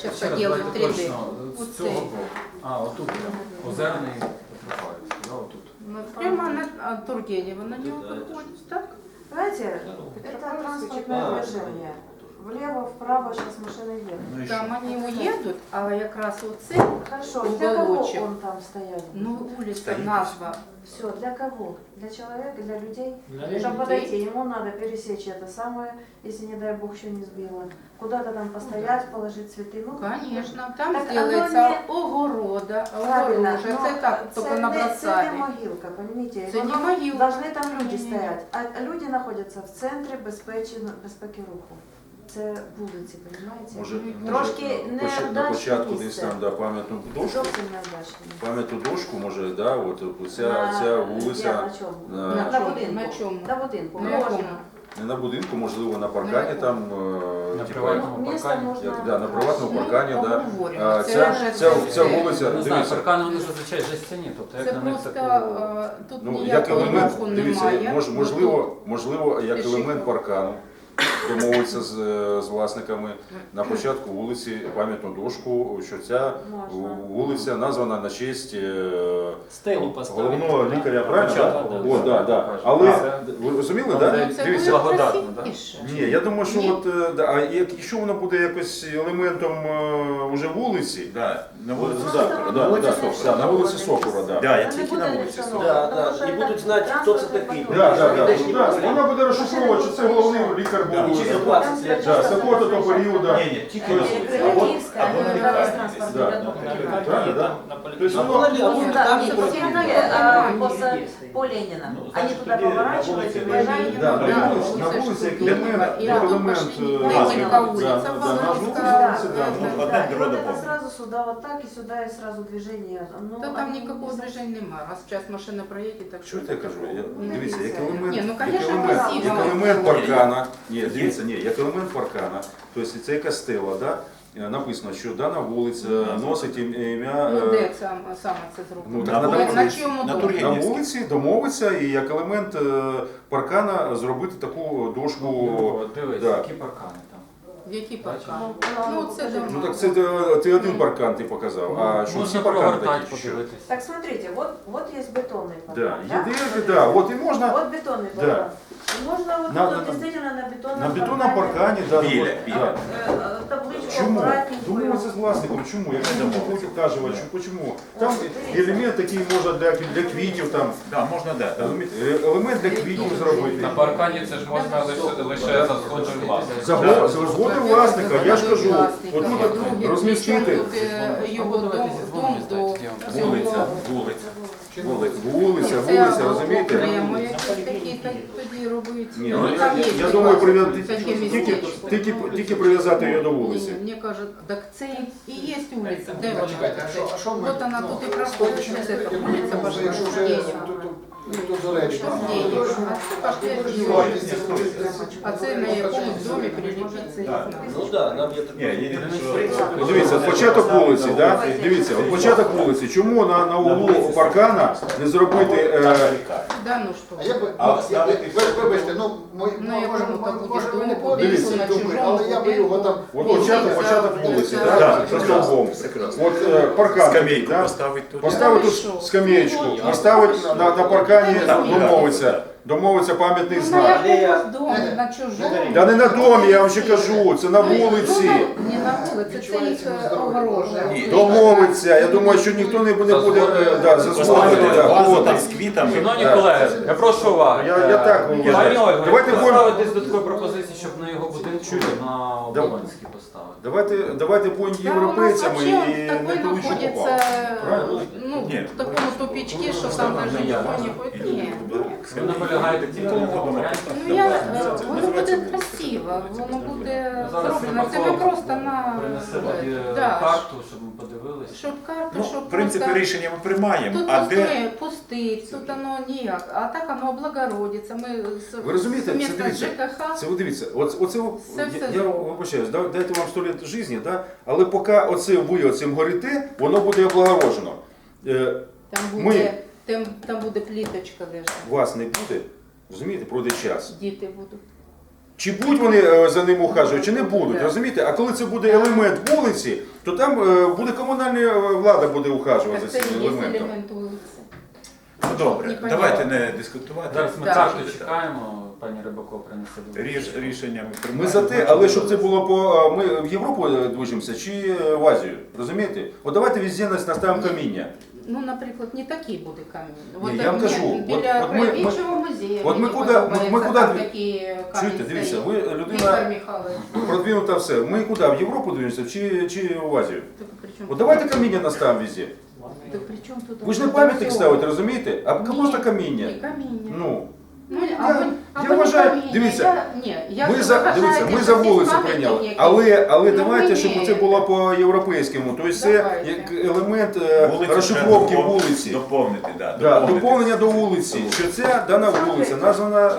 сейчас Ще раз, поделаю давайте 3D. точно, Вот з цього цей. боку. А, отут прям. Озерний Петропавлівський, да, отут. Ну, Прямо на а, Тургенева на него подходит, так? Знаете, это транспортное движение. Влево, вправо сейчас машины едут. Ну і що? Там они уедут, а якраз оце, Хорошо, для кого Уголочек. он там стоять? ну, улица, Стоит. назва. Все, для кого? Для человека, для людей? Для Чтобы людей. подойти, ему надо пересечь это самое, если, не дай бог, еще не сбило. Куда-то там постоять, положить цветы. Ну, Конечно, там Так сделается оно огорода, Правильно, огорожа. но Це так, це тільки не- Це набросали. не могилка, поймите. Це не Воно- могилка. Должны там люди Ні-ні-ні. стоять. А люди знаходяться в центрі безпеки, безпеки руху. Це вулиці, розумієте? Може, Трошки на поч- на початку місце. десь там да, пам'ятну дошку. Зовсім неудачно. Пам'ятну дошку, може, да, от ця, На- ця я вулиця на чому? на- На, На на чому? будинку. На чому? На будинку. На якому? Можна. не на будинку, можливо, на паркані На там, На е, типа, приватному Ну, Місто паркані. можна. як, да, на приватному Ну, паркані, да. поговоримо. А, Це ця, вже ця, це- ця вулиця, Не знаю, дивіться, паркани вони зазвичай жестяні, тобто Це як на них просто такого... е, тут ну, як ніякого елемент, руху дивіться, немає. мож, Ну, можливо, можливо, як Пішохід. елемент паркану домовитися з, з власниками на початку вулиці пам'ятну дошку, що ця Можна. вулиця названа на честь е, Стелу поставити. головного лікаря, правильно? Да? да. О, да, да. Але ви розуміли, да? Ну, це Дивіться, буде благодатно, да? красивіше. ні, я думаю, що Ні. от е, да, а як- якщо воно буде якось елементом е, уже вулиці, Да, на вулиці да, Сокола. да, вулиці да, да, на вулиці Сокура, да. Да, я Це тільки на буде вулиці Сокола. Да, да, і будуть знати, хто це такий. Да, да, да. Ну, да, Вона буде розшифровувати, що це головний лікар був. через Да, 20 лет. з такого-то то періоду. Ні, ні, тільки на Це вулиці. Кривокиївська, Або на якраз лікарні. транспортний Да. поток. Правильно, да? То есть А воно- вона лі- а Ну, вона да, там они не по буде. Северной, а, после- по Ленина. Ну, Они значит, туда тоді на поворачивают вулиці и де- выезжают. Да, Да, на вулиці, на вулиця вулиці як Шевченка. елемент, І як тут елемент пошли е, Ленінська да, вулиця, да, да, Волинська, назву Да, вулиці, да, да, ну, да. Да, и Одна вот дорога это сразу сюда вот так, и сюда и сразу движение. Ну, Та там они ніякого не знаю. движення немає. Раз зараз машина проїде, так Що я кажу? Я, Ну, дивіться, як дивіться. елемент, Ні, ну, як конечно, елемент, красиво. як елемент паркана, ні, дивіться, ні, як елемент паркана, тобто це костела, стела, да? е, написано, що дана вулиця носить ім'я Ну е, де це, саме це Ну, так На, на на вулиці. чому На домі? На вулиці домовиться і як елемент е, паркана зробити таку дошку. Ну, дивись, да. які паркани які паркани? Ну, Ну, це покажи. Ну так це ти, ти один паркан ти показав, а що всі Можна паркани прогортати, такі? Що? подивитися. Так смотрите, вот, вот есть бетонный Да, паркан. єдине, да, от і можна Вот бетонный Да. паркан. И Можно вот На- тут на- действительно на бетонном на бетонному паркані, да, Біля, от, біля. да. Э, э, табличку Чому? аккуратненькую. Думаю, це з власником. Чому? Я не можу вказувати, що чому. Там елемент такий може для, для квітів, там, Да, можна, да. розумієте, е, елемент для квітів зробити. На паркані це ж можна лише, лише за згодою власника. За го- за згодою власника, я ж кажу, отут розмістити е, його дом, Давайте дом зі до цього. Вулиця, вулиця. Вулиця, вулиця, вулиця, розумієте? окремо якісь такі, так тоді робити. Ні, Ну, ну, я, я такі думаю, такі прив'язати тільки, тільки, тільки прив'язати її до вулиці. ні, мені кажуть, так це і є вулиця. Де Ну, вона? а що- а що ми- От вона тут і проходить, що це там вулиця Якщо вже Башкирська. тут- тут ніхто заперечує. Що в неї? А це Башкирська. А це на якомусь домі приліпиться. Ну так, нам є Ні, таке. єдине, що- Дивіться, от початок вулиці, да? дивіться, от початок вулиці. Чому на, на углу паркана не зробити е, Да ну А що? я би, А, ну, я би- ви- вибачте, ну, ми, Ну, може, якому може, то може, буде ви не дому, подивіться на думаю, чужому але я би його там... от початок, початок вулиці, да? Да, за прекрасно, стовбом. прекрасно. От е, паркан, Скамейку да? поставить тут. Поставити Та тут що? скам'ячку, поставити на, на, паркані, Так, домовиться, домовиться пам'ятний Ну, на знак. якомусь домі, на чужому. Да не на домі, я вам ще кажу, це на вулиці. Ну, не на вулиці, це їх е, огорожа. Домовиться. Я думаю, що ніхто не буде, буде е, да, вазу от. там з квітами. Шановні колеги, я прошу уваги. Я- я так Е, вважаю. Пані Ольго, Давайте я будемо- Поставити до такої пропозиції, щоб на його будинку на Оболонській поставити. Давайте, давайте будемо Да, європейцями і не такой тому, що находится, Правильно? ну, Ні. в такому тупичке, що там даже ніхто не ходить. Ні. Наполягаєте тільки на тому варіанті. Ну, я, е, воно буде красиво, воно буде Зараз зроблено. Це ми просто на е, да, карту, щоб ми подивилися. щоб карту, Ну, щоб в принципі, просто... рішення ми приймаємо, Тут а де... пустить, тут воно ніяк, а так воно облагородиться. Ми з Ви розумієте, це совместно дивіться, ЖКХ. Це ви дивіться, оце, оце Це я, все я вибачаюсь, да- дайте вам 100 літ житті, да? але поки оце ви оцим горите, воно буде облагорожено. Е, Там Ми- буде, там, там буде пліточка лежати. вас не буде, розумієте, пройде час. Діти будуть. Чи будуть вони е, за ним ухажувати, чи не будуть, Да. розумієте? А коли це буде елемент вулиці, то там е, буде комунальна е, влада буде ухажувати Так за це цим є елементом. елемент вулиці. Ну добре, Непонятно. давайте не дискутувати. Зараз ми Так. карту чекаємо, пані Рибаков принесе. до Ріж, рішення ми Ми приймаємо. за те, але щоб це було по ми в Європу е, движемося чи е, в Азію, розумієте? От давайте везде нас наставимо каміння. Ну, наприклад, не такі буде камінь. Ні, я вам кажу, от- біля от ми- краєвічого музею. от ми мені куди- ми- ми подобається, куди там дві- такі камінь Чуєте, дивіться, стоїть. ви Віктор людина Михайлович. продвинута все. Ми куди? В Європу движемося чи, чи в Азію? При чому От давайте каміння наставимо везде. Так при чому тут? Ви ж не пам'ятник ставите, розумієте? А Ні, просто каміння. Ні, каміння. Ну. Ну, я- або, я або вважаю- не каміння. дивіться, я, ні, я Ми ж за вважаю, дивіться, ми що за всі вулицю пам'ятники прийняли, якісь. але але Ну, давайте, ви щоб ні. це було по європейському. Тобто це Давайте. як елемент е, Вулицю розшифровки треба допов- вулиці. Доповнити, да, Да, доповнити. доповнення до вулиці. Що ця дана вулиця названа е,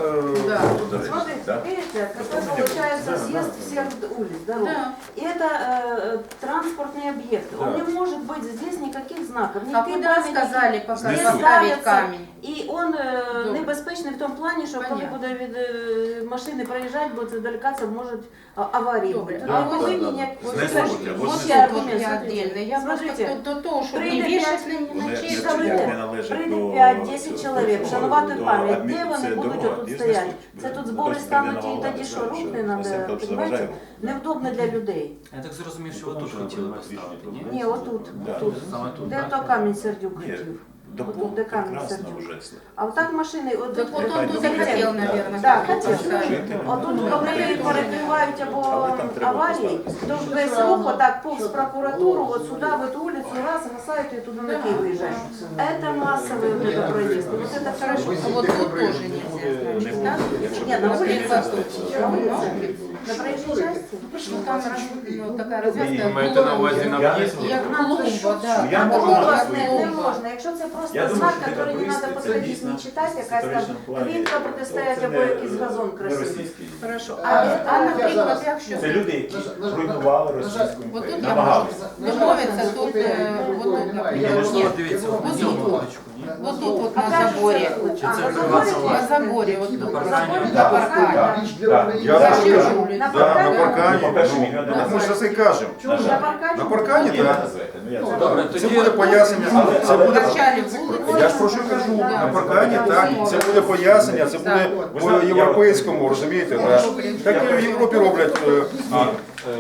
Да. До речі, Смотрите, да. видите, какой получается съезд всех улиц, дорог. Да. И это э, транспортный объект. Он Да. не может быть здесь никаких знаков, А никаких куди памятників. сказали поки Знесуть. поставити камінь? І он е, Добре. небезпечний в тому плані, що коли Понятно. від е, машини проїжджати, бо це далека, це може а, аварії Добре. бути. А Тут не ось- повинні ніяк... Вот Знесуть, ж Вот тут аргумент, я отдельно. Я просто Смотрите, до, до того, щоб не прийде вішати на як не належать Прийде до 5-10 цього, чоловік, вшанувати до пам'ять. адмі- Де вони будуть дорога, отут стояти? Це тут Хтось збори прийде стануть на і тоді що рух що не Василь треба, Петрович заважає. Невдобно для людей. Я так зрозумів, що ви тут хотіли поставити, ні? Ні, отут, Да. отут. Саме тут, Де так? то камінь сердюк Ні, хотів. Доповнити де камінь прекрасно сидів. вже. А отак машини, от Так от он тут і Смотрите, хотів, мабуть, Да, хотів. Жителі. Отут, Ну, коли територія. перекривають або Але там треба аварії, поставити. то весь рух отак повз прокуратуру, от сюди, в эту улицу, раз, бросають і туди на Київ виїжджають. Это массовый вот это проезд. Вот это хорошо. А вот тут тоже нельзя, значит, да? Ні, на вулиці. Наприклад, тут. На вулиці. Ну, На проїжджій часті. Ну там ну, така розв'язка. Маєте на увазі на Я- в'їзді? Як клумба, да. Я На можу на не, свої- не можна. Якщо це просто думаю, знак, що який не треба це дійсно не читати, якась там історичному плані. квітка протистоять Це або не- якийсь газон не красивий. російський. Хорошо. А, А, це- а наприклад, якщо Це люди, які руйнували російську От імперію. тут я можу Намагалися. домовитися, тут, е, от тут, наприклад, Можливо, ні. дивіться, Вот тут, цю вот. вуличку, ні? Вот тут вот А на це- Чи а, це на приватна заборі? На заборе, вот На тут. паркані. На паркані. Я Я ж на да, на паркані. паркані. Ну, Ну, так Ми ж за це й кажемо. На жаль. На паркані? На паркані, Ні, так. Ну, я це Добре, Це тоді буде пояснення, Але- це але- буде. Вначалі вулиці. Я ж про що кажу, на паркані так, це буде пояснення, це буде по європейському, розумієте? Да. Так і в Європі роблять. е,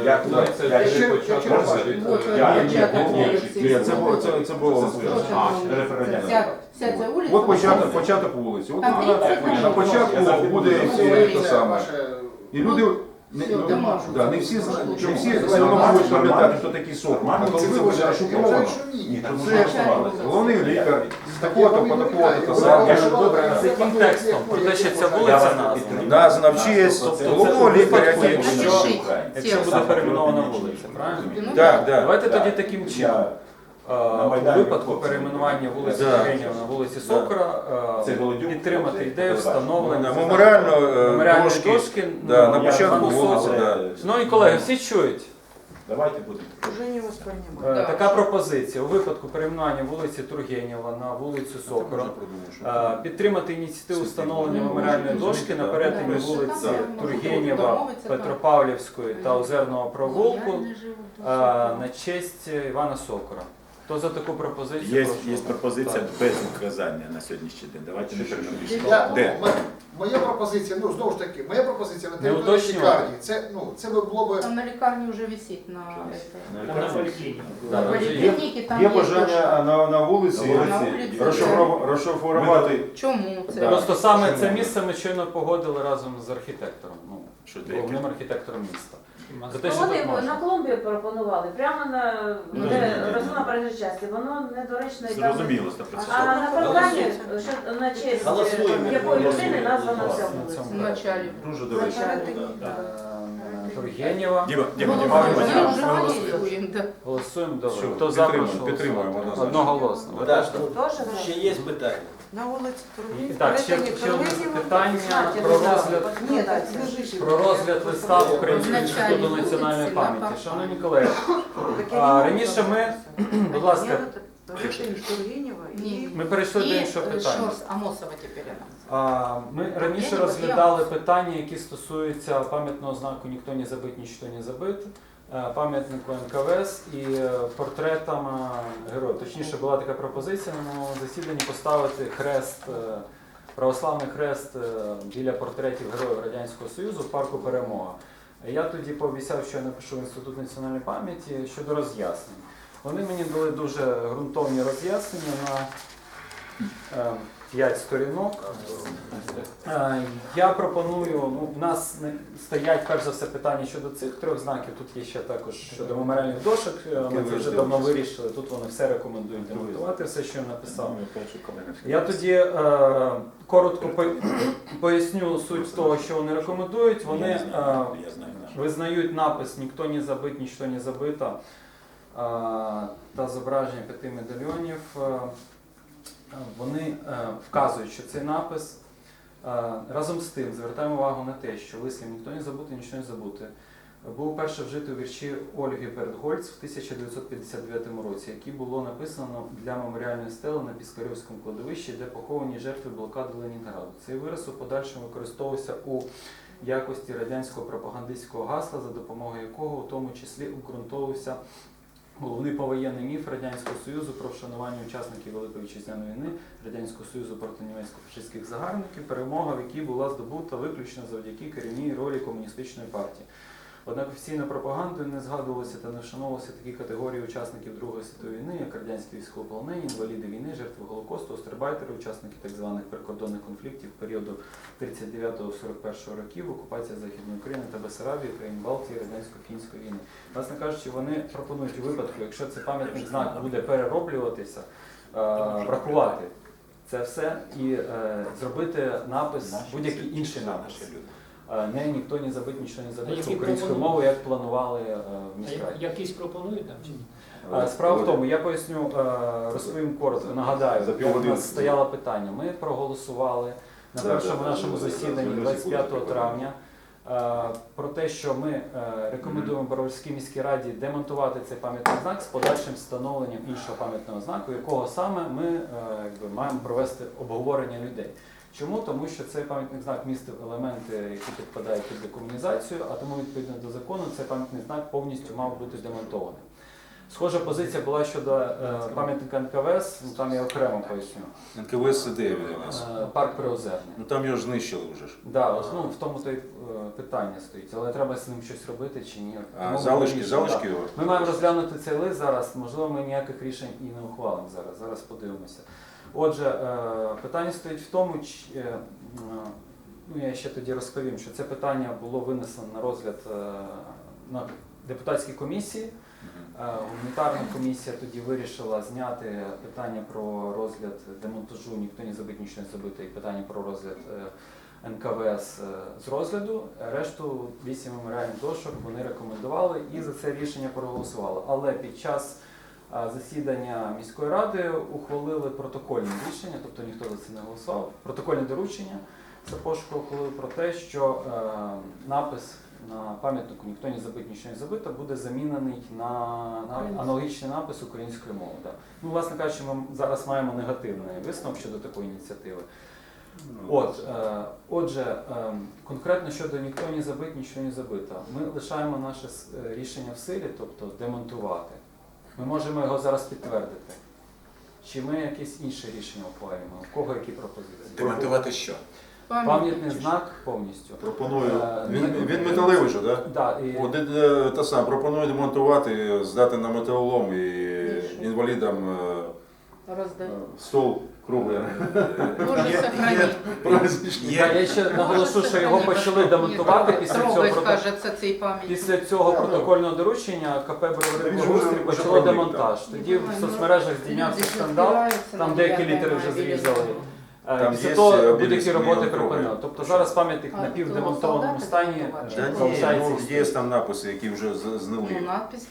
Я- ну, я- вже я- я- звідти. Вот, Я- вот, я- початок ні. Ні, це було це, це було. А, референдум. Вся, вся ця вулиця. От початок, початок вулиці. От Там вона- 30 на початку буде всі те саме. І люди не, ну, да, не всі зна- Тут не всі все одно будуть пам'ятати, хто такий сокол. А коли це буде розшифровано, Ні, тому це головний лікар з такого-то по такого-то то саме. Добре, з яким текстом? Про те, що ця вулиця. Назва вчись головного лікаря, який Якщо буде перейменована вулиця, правильно? Ну, Так, так. Давайте тоді таким чином. У Майдані випадку хлопці перейменування вулиці Да. Тургенєва на вулиці Сокора е, Це Голодюк. підтримати ідею Це встановлення Меморіально е, меморіальної дошки дошки да, ну, на я початку вам вулиці. особо. Да. Шановні колеги, всі чують. Давайте будемо. Уже не воспринимаю. Е. Така пропозиція у випадку перейменування вулиці Тургенєва на вулицю Сокора. е, Підтримати ініціативу встановлення меморіальної дошки на перетині вулиці Тургенєва, Домовиться, так. Петропавлівської та Озерного провулку Ну, е, на честь Івана Сокора. Хто за таку пропозицію? Є, прошу. є пропозиція Так. без указання на сьогоднішній день. Давайте не Де? м- моя пропозиція, ну знову ж таки, моя пропозиція на Не території уточнювати. лікарні. Це ну це би було би Там на лікарні вже висить на этой. Да, На є. поліклініки там Є є бажання на, на вулиці На вулиці. розшифрувати. Чому це? Да. Просто саме це місце ми щойно погодили разом з архітектором, ну, Що головним архітектором міста. За те, Ну, що Вони на клумбі пропонували, прямо на Ну, де ні, ні. розвина. Воно недоречно і там. Зрозуміло, А 100%. на паркані, що на честь Голосуємо. якої людини названа вся На вулиця. В началі. Дуже доречно. Е, Тургенєва. Діма, Діма, Ну, Діма, ми Діма, Діма, голосуємо, да. Голосуємо добре. Хто за, підтримуємо, прошу підтримуємо, голосувати. Одноголосно. Да. Ще є питання. На вулиці І Так, ще, ще одне питання про розгляд, Ні, так, лежиш. про розгляд листа Українського інституту національної вулиці, пам'яті. Шановні колеги, а, раніше ми, будь ласка, Ні. Ми перейшли до іншого питання. Шорс Амосова тепер. А, Ми раніше розглядали питання, які стосуються пам'ятного знаку Ніхто не забит, ніщо не забит, е, пам'ятнику НКВС і е, портретам е, героїв. Точніше, була така пропозиція на минулому засіданні поставити хрест, православний хрест біля портретів героїв Радянського Союзу в парку Перемога. Я тоді пообіцяв, що я напишу в Інститут національної пам'яті щодо роз'яснень. Вони мені дали дуже ґрунтовні роз'яснення на 5 сторінок. Е, Я пропоную, ну, в нас стоять перш за все питання щодо цих трьох знаків. Тут є ще також щодо меморіальних дошок. Е, Ми це вже давно вирішили. Тут вони все рекомендують демонтувати, все, що я написав. Я тоді е, коротко поясню суть того, що вони рекомендують. Вони е, визнають напис Ніхто не забит, ніщо не забито е, та зображення п'яти медальйонів. Вони е, вказують, що цей напис е, разом з тим звертаємо увагу на те, що вислів ніхто не забути, нічого не забути. Був перше вжитий у вірші Ольги Бертгольц в 1959 році, який було написано для меморіальної стели на Піскарівському кладовищі, де поховані жертви блокади Ленінграду. Цей вираз у подальшому використовувався у якості радянського пропагандистського гасла, за допомогою якого у тому числі обґрунтовувався головний повоєнний міф Радянського Союзу про вшанування учасників Великої вітчизняної війни Радянського Союзу проти німецько-фашистських загарбників, перемога, в якій була здобута виключно завдяки керівній ролі комуністичної партії. Однак офіційною пропагандою не згадувалися та не вшановувалися такі категорії учасників Другої світової війни, як радянські військовополонені, інваліди війни, жертви Голокосту, острибайтери, учасники так званих прикордонних конфліктів періоду 39-41 років, окупація Західної України та Бесарабії, країн Балтії, радянсько-фінської війни. Власне кажучи, вони пропонують у випадку, якщо цей пам'ятник знак буде перероблюватися, е, врахувати це все і е, зробити напис, будь-який інший напис. Е, Не ніхто не забить, нічого не забить які українською мовою, як планували е, в міськраді. я- Якісь пропонують там чи ні? Е, Справа в тому, я поясню, розповім коротко, нагадаю, За як у нас стояло питання. Ми проголосували на першому нашому да, да, засіданні 25 травня про те, що ми рекомендуємо Боровській міській раді демонтувати цей пам'ятний знак з подальшим встановленням іншого пам'ятного знаку, якого саме ми якби, маємо провести обговорення людей. Чому? Тому що цей пам'ятний знак містив елементи, які підпадають під декомунізацію, а тому відповідно до закону цей пам'ятний знак повністю мав бути демонтований. Схожа позиція була щодо е, пам'ятника НКВС, ну там я окремо поясню. НКВС де у нас? Е, парк Приозерний. Ну там його ж знищили вже ж. Да, ось, ну, в тому то й е, питання стоїть, але треба з ним щось робити чи ні. А Тому залишки, залишки да. його? Ми маємо розглянути цей лист зараз, можливо, ми ніяких рішень і не ухвалимо зараз. Зараз подивимося. Отже, е, питання стоїть в тому, чи, е, ну я ще тоді розповім, що це питання було винесено на розгляд е, на депутатській комісії. Гуманітарна комісія тоді вирішила зняти питання про розгляд демонтажу ніхто не забить, нічого не забити, і питання про розгляд НКВС з розгляду. Решту вісім меморіальних дошок вони рекомендували і за це рішення проголосували. Але під час засідання міської ради ухвалили протокольне рішення, тобто ніхто за це не голосував. Протокольне доручення Сапожко ухвалив про те, що е, напис на пам'ятнику ніхто не забить, нічого не забито, буде замінений на, на аналогічний напис українською мовою. Да. Ну, власне кажучи, ми зараз маємо негативний висновок щодо такої ініціативи. От, е, отже, е, конкретно щодо ніхто не забить, нічого не забито. Ми лишаємо наше е, рішення в силі, тобто демонтувати. Ми можемо його зараз підтвердити. Чи ми якесь інше рішення ухвалюємо? У кого які пропозиції? Демонтувати що? Пам'ятний знак повністю. Пропоную. Е, Він, не- він металевий же, так? Да, і, е, та сам, пропоную демонтувати, здати на металолом і інвалідам е, Роздай. стол круглий. Да, я ще наголошу, що його почали демонтувати після цього прото- кажеться, цей пам'ятник. Після цього протокольного доручення КП Бровари Благоустрій вже- почало демонтаж. Тоді в соцмережах здійнявся скандал. Там деякі літери вже зрізали. Е, Там Після є того будь-які роботи мільйон припинили. Тобто зараз пам'ятник А, напівдемонтованому то стані е, Та ні, залишається. ну, існувати. є там написи, які вже з- Ну,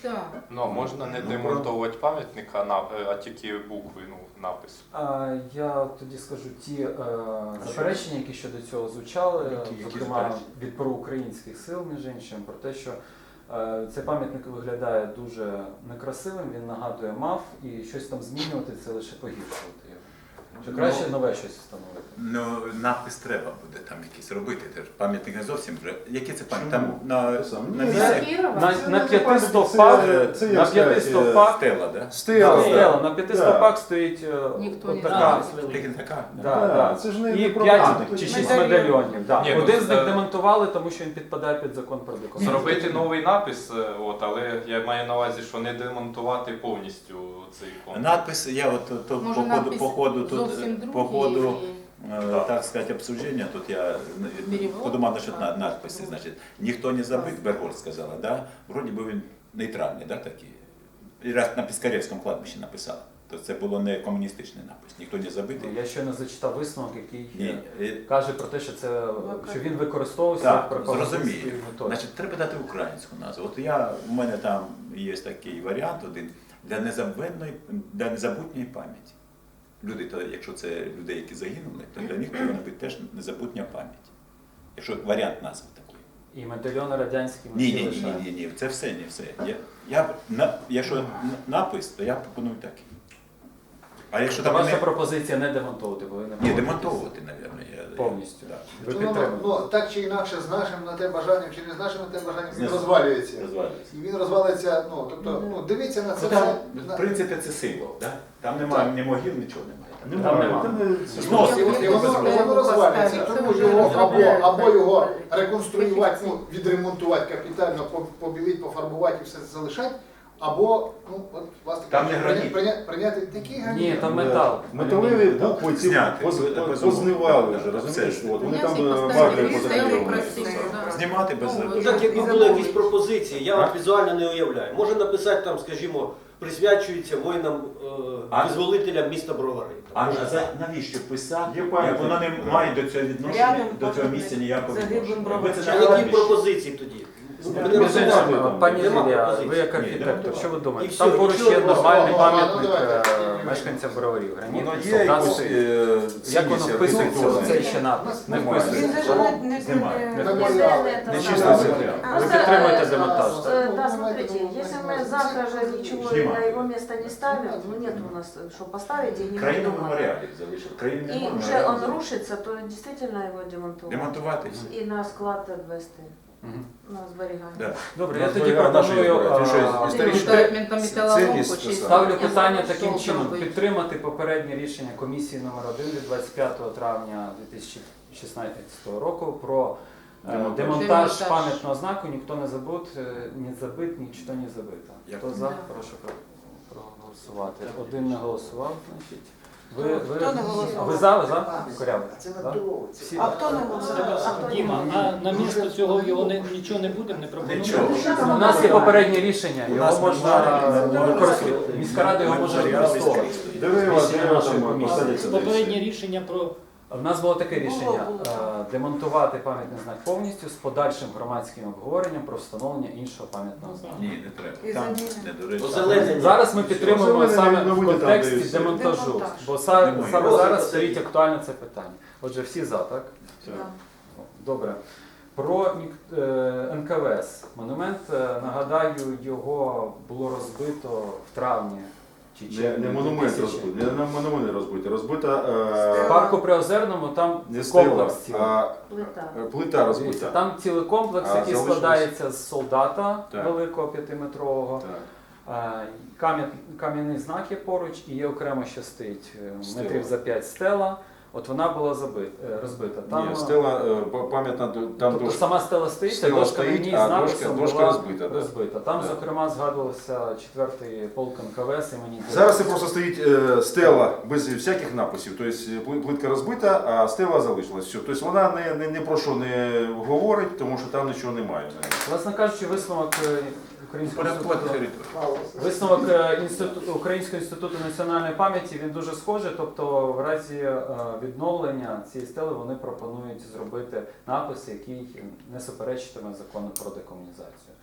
да. Ну, можна не Ну, демонтувати пам'ятник, а, на- а тільки букви, ну, напис. А, Я тоді скажу ті е, заперечення, які щодо цього звучали, Які- зокрема які від проукраїнських сил, між іншим, про те, що Е, Цей пам'ятник виглядає дуже некрасивим, він нагадує мав, і щось там змінювати це лише погіршувати його. Чи краще нове щось встановити. Ну, напис треба буде там якийсь робити. Теж пам'ятник не зовсім вже. Який це пам'ятник? Там на, на місці На, на п'яти стовпах, це- це, як на сказати, п'яти стовпах, стела, да? Стела. Да, стела, на п'яти Да. стовпах стоїть е, Ніхто от не така. знає. Тільки така. да. Да, це ж не- І п'ять пам'ятник. чи шість Медальйон. медальйонів. Да. Ні, ну, Один з це- них демонтували, тому що він підпадає під закон про декомунізацію. Зробити новий напис, е, от, але я маю на увазі, що не демонтувати повністю цей фонд. Надпис, я от то, Може, по ходу, надпис по ходу тут, зовсім е, другий, по ходу, і- е, Так. так сказати, обсуждення, тут я е, Перевод. подумав насчет на- надписи, значить, ніхто не забит, Бергор сказала, да? Вроді би він нейтральний, да, такий. І раз на Піскарєвському кладбищі написав, то це було не комуністичний напис, ніхто не забитий. Я щойно зачитав висновок, який Ні, е, каже про те, що це що він використовувався Так, як пропагандистський зрозумію. метод. Значить, треба дати українську назву. От я, у мене там є такий варіант один для незабутньої, для незабутньої пам'яті. Люди, то, якщо це людей, які загинули, то для них повинна бути теж незабутня пам'ять. Якщо варіант назви такої. І медальйони радянські ми Ні, всі ні, ні, лишаємо. ні, ні, це все, не все. Я, я, на, якщо напис, то я пропоную такий. А якщо там ваша не... пропозиція не демонтовувати, бо ви не Ні, демонтовувати, мабуть. Я, Повністю. Да. Ви Ну, підтримуєте. ну, так чи інакше, з нашим на те бажанням чи не з нашим на те бажанням, він З- розвалюється. Розвалюється. І він розвалюється, ну, тобто, ну, дивіться на це Ну, все. там, на- в принципі, це символ, да? Там немає ні могил, нічого немає. Там Немає. нема. Знос. І, і воно, і воно розвалюється, тому його або, або його реконструювати, ну, відремонтувати капітально, по- побілити, пофарбувати і все залишати, або, ну, от, власне, Там не кажучи, граніт. прийняти, прийняти такі граніт. Ні, там метал. Металеві букви ці Зняти. поз- Без- познивали вже, розумієш? От, Вони там е, баги позакривали. Знімати без Ну, Ну так якби були якісь пропозиції, я от візуально не уявляю. Може написати там, скажімо, присвячується воїнам А? е, визволителям міста Бровари. А Може, за- навіщо писати? Є Як вона не має до цього відношення, Рядом до цього місця ніякого загиблим відношення. Якби це А які пропозиції тоді? Ну, ми не іншим, там. пані Нема Юлія, ви як архітектор, що ви І думаєте? Там поруч нічого є нормальний пам'ятник Ну, е, мешканцям броварів. Воно Гранітний є солдат якось стоїть. е, Як воно цінність вписується, архітектурна. оцей ще напис? Немає. Він же ж не, не, Немає. не, Не не, можна. Не не, чисто не, земля. Ви підтримуєте демонтаж? Э, Ну, Да, смотрите, ну, если мы завтра же ничего на его место не ставим, ну нет у нас, что поставить Країну придумано. меморіалів залишив. Країну И уже он рушится, то действительно его демонтовать. Демонтувати все. И на склад отвести. На зберігання. Да. Добре, я нас тоді пропоную зброї. Ти що, а, історично? Цінність Металоломку це Ставлю питання таким чином. Підтримати попереднє рішення комісії номер 1 від 25 травня 2016 року про е, Демонтаж. демонтаж Демонтаж. пам'ятного знаку ніхто не забут, е, не забит, ніщо не забито. Хто за? Прошу про- проголосувати. Один не голосував, значить. Ви, ви, Хто не голосував? ви за, ви за? Коряво. Це Да? на другу. Всі? А хто не голосував? Діма, а на місто цього його не, нічого не будемо, не пропонуємо? Нічого. У нас є попереднє рішення, його нас можна використовувати. Міська рада його може використовувати. десь. Попереднє рішення про У нас було таке рішення було, е, демонтувати пам'ятний знак повністю з подальшим громадським обговоренням про встановлення іншого пам'ятного знаку. Ні, не треба. Там не до речі. озеленення. Зараз ми підтримуємо саме в контексті демонтажу, бо са- Немає. саме зараз стоїть актуальне це питання. Отже, всі за, так? Да. Добре. Про е, НКВС. Монумент, е, нагадаю, його було розбито в травні чи Не, не монумент розбитий, не не монумент розбитий, розбита В е, парку Приозерному там не стела, комплекс цілий. а Плита. е, плита розбита. Там цілий комплекс, А, який залишилось? складається з солдата Так. великого п'ятиметрового. Так. Е, кам'я- Кам'яний знак є поруч і є окремо ще стоїть е, Стела. метрів за п'ять стела. От вона була забита, е, розбита. Там, Ні, е, стела е, па- пам'ятна, ду- там тобто дошка. сама стела стоїть, Стела а дошка стоїть, на ній а з дошка- написом дошка була розбита, да. розбита. Там, Да. зокрема, згадувався 4-й полк НКВС імені Зараз це просто стоїть е, стела без всяких написів, тобто пли- плитка розбита, а стела залишилась. Все. Тобто вона не, не, не про що не говорить, тому що там нічого немає. Власне кажучи, висновок е, Українського інституту. Висновок е, інституту Українського інституту національної пам'яті він дуже схожий. Тобто, в разі е, відновлення цієї стели вони пропонують зробити напис, який не суперечитиме закону про декомунізацію.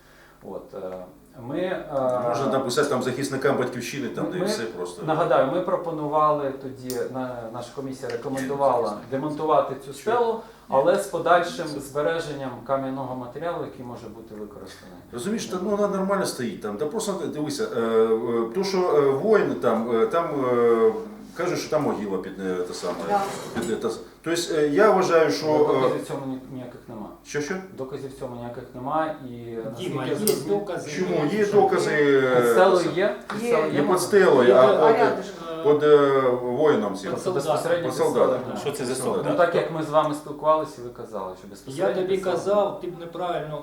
От е, Ми, е, Можна написати там захисникам батьківщини, там де Ми- все просто. Нагадаю, ми пропонували тоді, на- наша комісія рекомендувала демонтувати цю стелу, але з подальшим збереженням кам'яного матеріалу, який може бути використаний. Розумієш, та, ну вона нормально стоїть там. Та просто дивися, е, то що воїн там, там кажуть, що там могила під е, те саме. Да. Під, е, те с- тобто е, я вважаю, що. е, в цьому ні- ніяких нема. Що що? Доказів цьому ніяких нема і Діма, наскільки є зрозумів- докази. Чому? Є докази. е, Під стелою є? Під Є. стелою є. може? під стелою, а А рядышком. Під е, воїном. Під Тобто безпосередньо По під солдатам. да. Що це за Ну, солдат? Ну так як ми з вами спілкувалися, ви казали, що Я безпосередньо. тобі під казав, ти б неправильно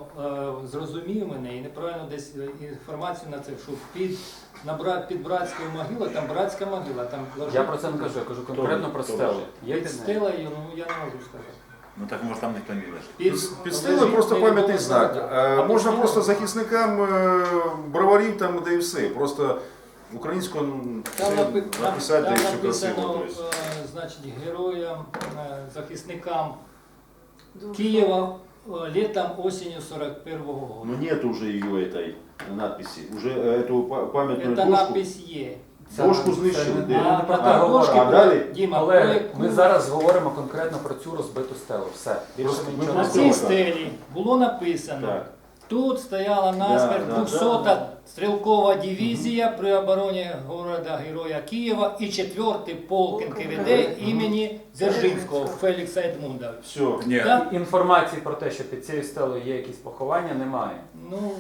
е, зрозумів мене і неправильно десь е, інформацію на це, що під, на брат, під братською могилою, там братська могила, там Я про це не кажу, я кажу конкретно про стелу. Є під під нею? стелею, ну я не можу сказати. Ну так може там ніхто не лежить. Під, під стелою просто пам'ятний знак. Е, Можна просто захисникам е, броварів там, де і все. Просто українською ну, Там, все напи- там, написати там все написано, красиво. тобто. е, значить, героям, е, захисникам Києва е, літом осінню 41-го року. Ну нет уже ее этой надписи. Уже э, эту па- памятную Це дошку, надпись є. дошку Це знищили. не- де? не А, про те а говоримо. дошки А далі? Діма, Але про яку- ми зараз говоримо конкретно про цю розбиту стелу. Все. Більше Просто ми ми нічого На не просто- цій говоримо. стелі було написано, Так. тут стояла насмерть Да, да, 200 да. стрілкова дивізія при обороні города Героя Києва і 4-й полк НКВД імені Дзержинського Фелікса Едмунда. Все. Ні, Так? Інформації про те, що під цією стелою є якісь поховання, немає. Ну,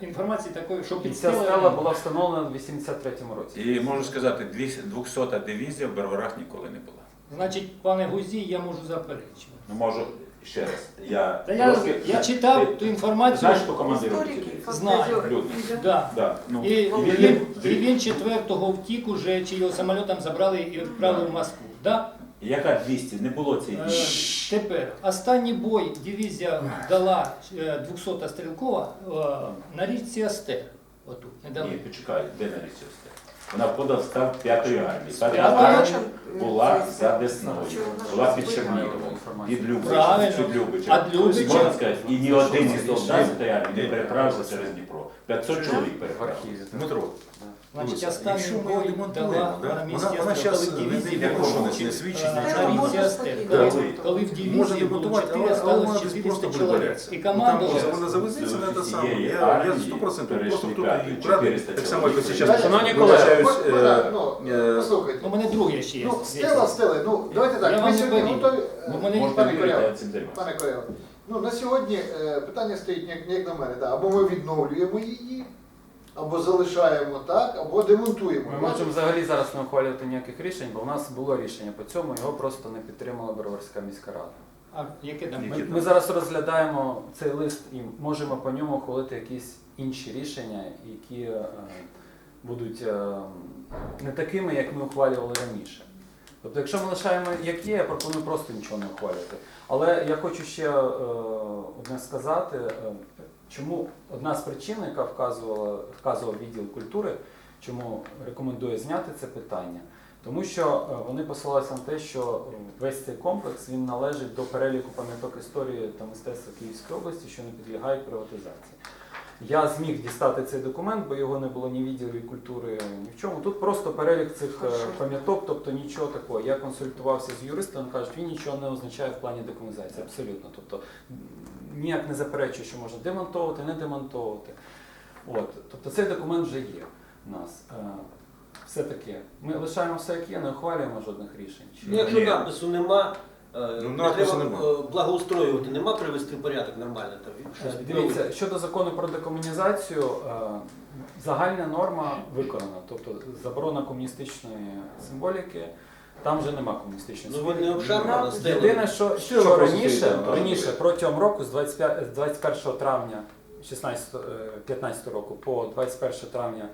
інформації такої, що І під ця стелею- стела була встановлена в 83-му році. І можу сказати, 200 дивізія в Берварах ніколи не була. Значить, пане Гузі, я можу заперечувати. Ну можу ще раз. Я, Та я, трошки- я читав ту інформацію. Знаєш, хто командир? Історики, Знаю. фантазери. Да. Да, ну, І, і, він- він, і він четвертого втік уже, чи його самолітом забрали і відправили в Москву. Да? Яка 200? Не було цієї Е. Тепер останній бой дивізія дала е, 200 стрілкова е, на річці Астер. Отут, Ні, недалеко. почекай, де на лісі Вона входила в став п'ятої армії. П'ята армія була за Десною, була під Черніговом, під Любичем, під Любичем. Можна сказати, і ні один із солдат цієї армії не переправився через Дніпро. 500 чоловік переправили. Дмитро, Значить, якщо ми його да, вона, вона зараз коли в дивізії не було не свідчить е, нічого. Да, коли, коли в дивізії було демонтувати, 400, сталося 400 чоловік. І Ну, там командував. вона завезеться на те саме. Я, я армії 100% просто тут і брати, 400 так само, як зараз. Шановні вибачаюсь, От, е, ну, е, послухайте. У мене друге ще є. Ну, звісно. стела. Ну, давайте так. Ми сьогодні готові. Пане Коряво, я. Пане ну на сьогодні е, питання стоїть як на мене, або ми відновлюємо її, або залишаємо так, або демонтуємо. Ми можемо взагалі зараз не ухвалювати ніяких рішень, бо в нас було рішення по цьому, його просто не підтримала Броварська міська рада. А яке там? Ми, ми зараз розглядаємо цей лист і можемо по ньому ухвалити якісь інші рішення, які е, будуть е, не такими, як ми ухвалювали раніше. Тобто, якщо ми лишаємо як є, я пропоную просто нічого не ухвалювати. Але я хочу ще е, одне сказати, е, чому одна з причин, яка вказувала, вказував відділ культури, чому рекомендує зняти це питання. Тому що е, вони посилалися на те, що весь цей комплекс він належить до переліку пам'яток історії та мистецтва Київської області, що не підлягають приватизації. Я зміг дістати цей документ, бо його не було ні відділі культури, ні в чому. Тут просто перелік цих е, пам'яток, тобто нічого такого. Я консультувався з юристом, кажуть, він нічого не означає в плані декомунізації, абсолютно. Тобто ніяк не заперечує, що можна демонтовувати, не демонтовувати. От, тобто цей документ вже є в нас. Е, Все таке. Ми лишаємо все як є, не ухвалюємо жодних рішень. Чи- Ну, якщо Ні. напису нема, е, Ну, не напису треба нема. е, благоустроювати, нема привести в порядок нормально там. щось Е, відновити. Дивіться, щодо закону про декомунізацію, е, загальна норма виконана, тобто заборона комуністичної символіки, там вже нема комуністичної Ну, символіки. обшарпана. Єдине, що, що просто раніше, там, раніше протягом року, з 25, з 21 травня 16, е, 15 року по 21 травня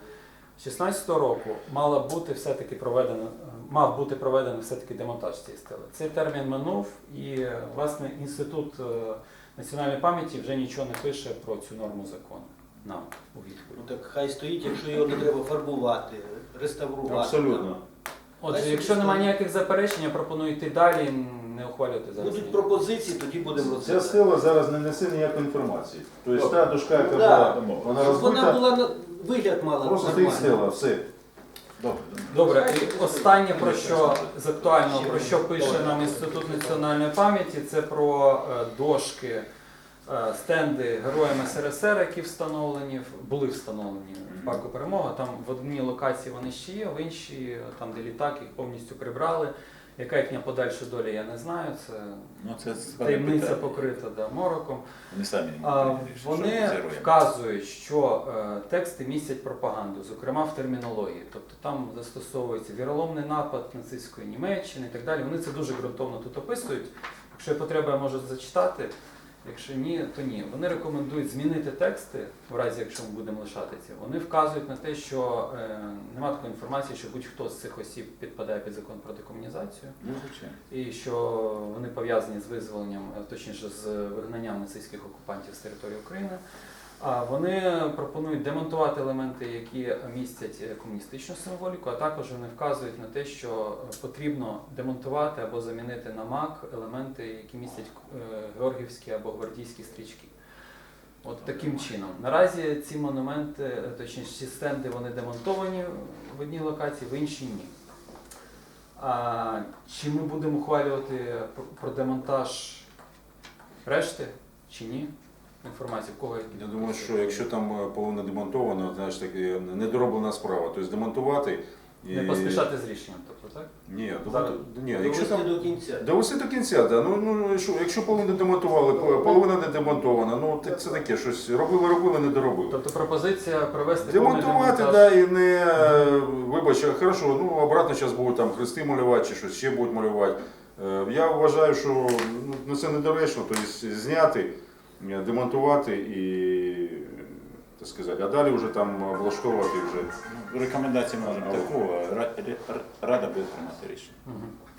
16 року мала бути все-таки проведена, е, мав бути проведений все-таки демонтаж цієї стели. Цей термін минув, і е, власне інститут е, національної пам'яті вже нічого не пише про цю норму закону нам у Ну так хай стоїть, якщо його не треба фарбувати, реставрувати. Абсолютно. Отже, якщо немає ніяких заперечень, я пропоную йти далі, не ухвалювати зараз. Будуть пропозиції, тоді будемо Ця розглядати. стела зараз не несе ніякої інформації. Тобто та дошка, яка Ну, да. була, вона Щоб вона розбита, була на вигляд мала просто стоїть нормальний. стела, все. Добре. Добре, і останнє про що з актуального, про що пише нам Інститут національної пам'яті, це про е, дошки, стенди героям СРСР, які встановлені, були встановлені в парку Перемога. Там в одній локації вони ще є, в іншій, там де літак, їх повністю прибрали. Яка їхня подальша доля, я не знаю. Це Ну, це таємниця питання. покрита да, мороком. Вони самі А, Вони вказують, що е, тексти містять пропаганду, зокрема в термінології. Тобто там застосовується віроломний напад нацистської Німеччини і так далі. Вони це дуже ґрунтовно тут описують. Якщо є потреба, я можу зачитати. Якщо ні, то ні. Вони рекомендують змінити тексти, в разі якщо ми будемо лишати ці. Вони вказують на те, що е, нема такої інформації, що будь-хто з цих осіб підпадає під закон про декомунізацію Ну, і що вони пов'язані з визволенням, точніше з вигнанням нацистських окупантів з території України. Вони пропонують демонтувати елементи, які містять е, комуністичну символіку, а також вони вказують на те, що е, потрібно демонтувати або замінити на МАК елементи, які містять е, георгівські або гвардійські стрічки. От таким чином. Наразі ці монументи, точніше, ці стенди, вони демонтовані в одній локації, в іншій ні. А, чи ми будемо ухвалювати про демонтаж решти, чи ні? Інформація, в кого? Я думаю, що якщо там е, половина демонтована, знаєш, так е, недороблена справа. Тобто демонтувати і... Не поспішати з рішенням, тобто, так? Ні, Зараз. ні, якщо там до кінця. Довести до кінця, да. ну, ну що, якщо половину демонтували, половина не демонтована, ну так це таке, щось робили, робили, не доробили. Тобто пропозиція провести Демонтувати, да, і не е, вибач, хорошо, ну обратно зараз будуть там хрести малювати чи щось ще будуть малювати. Я вважаю, що ну, ну, це недоречно, тобто зняти, демонтувати і так сказати, а далі вже там облаштовувати вже. Ну, Рекомендації можемо такого, ра- ра- рада буде приймати рішення.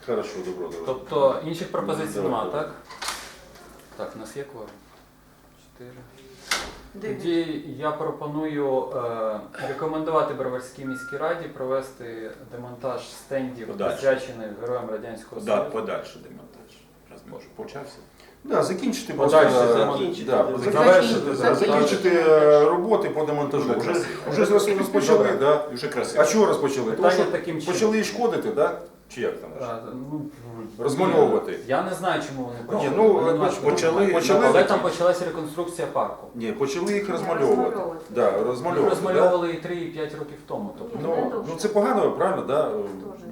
Хорошо, добро, добро. Тобто інших пропозицій Давай, немає, давай. так? Так, у нас є кворум. Чотири. Тоді я пропоную е, рекомендувати Броварській міській раді провести демонтаж стендів, Подальше. присвячених героям Радянського Пода- Союзу. Подальше демонтаж. Раз може почався. Да, закінчити Подальше закінчити, да, да. закінчити, да, Закінчити. закінчити е, роботи по демонтажу. Вже Вже, розпочали, да? І вже красиво. А чого розпочали? Тому Питання що таким чином. почали і шкодити, да? Чи як там? А, ну, Розмальовувати. Я не знаю, чому вони почали. Ні, ну, Вони е, бачать. почали- Але там почалася реконструкція парку. Ні, почали їх розмальовувати. розмальовувати. Да, розмальовувати. да? розмальовували і 3, і 5 років тому. Тобто, Ну, ну це погано, правильно, да?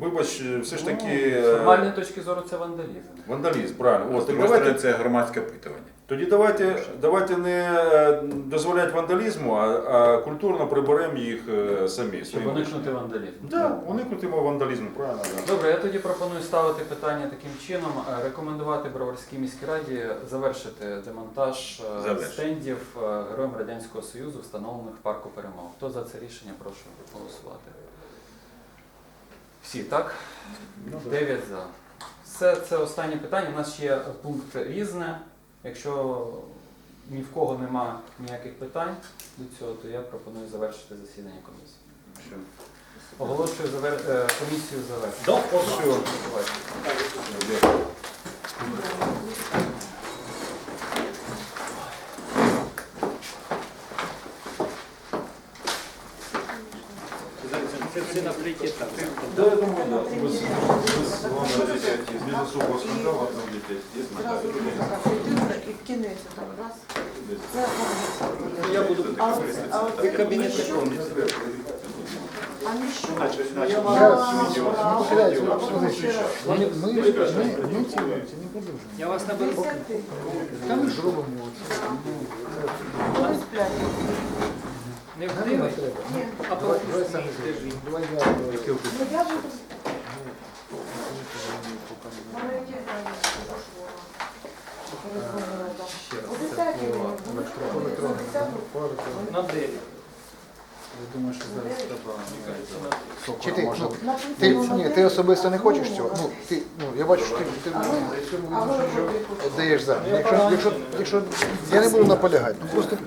Вибач, все ж таки з е, формальної точки зору це вандалізм. вандалізм, правильно. От, З так другої давайте, сторони, це громадське опитування. Тоді давайте, давайте не е, дозволяти вандалізму, а, а культурно приберемо їх е, самі. Щоб своїм уникнути вандалізму. Да, уникнутимо вандалізму, правильно. Да. Добре, я тоді пропоную ставити питання таким чином, е, рекомендувати Броварській міській раді завершити демонтаж е, стендів Героям Радянського Союзу, встановлених в парку Перемог. Хто за це рішення, прошу голосувати. Всі, так? Дев'ять за. Все, це останнє питання. У нас ще є пункт різне. Якщо ні в кого нема ніяких питань до цього, то я пропоную завершити засідання комісії. Оголошую завер... е, комісію завершено. Це все на третій. Да, я думаю, да. Без особого скандала там лететь. Есть Зразу медаль? і в кінець там раз. Я буду А от- а от Ви кабінет що? прикровний. А не що? Я А, не повторяюсь, а, пропозицію. а, Ми, ми, ми, ми ці не продовжуємо. Я вас наберу. Десятий. Та ми зробимо. Вони сплять. Не Не вдивай, треба. а Давай, давай пропусти. самі держи. зробимо. Давай я. Ну, я буду... Вона є, там, пошло. Перезвонила там. Ще раз, О це 10 по вони електронному. будуть 10 На 9. Я думаю, що зараз треба. Чи Можна. ну, ти, ні, ти особисто не хочеш цього? Ну, ти, ну, я бачу, що ти, ти даєш за. Якщо, якщо, якщо я не буду наполягати, ну просто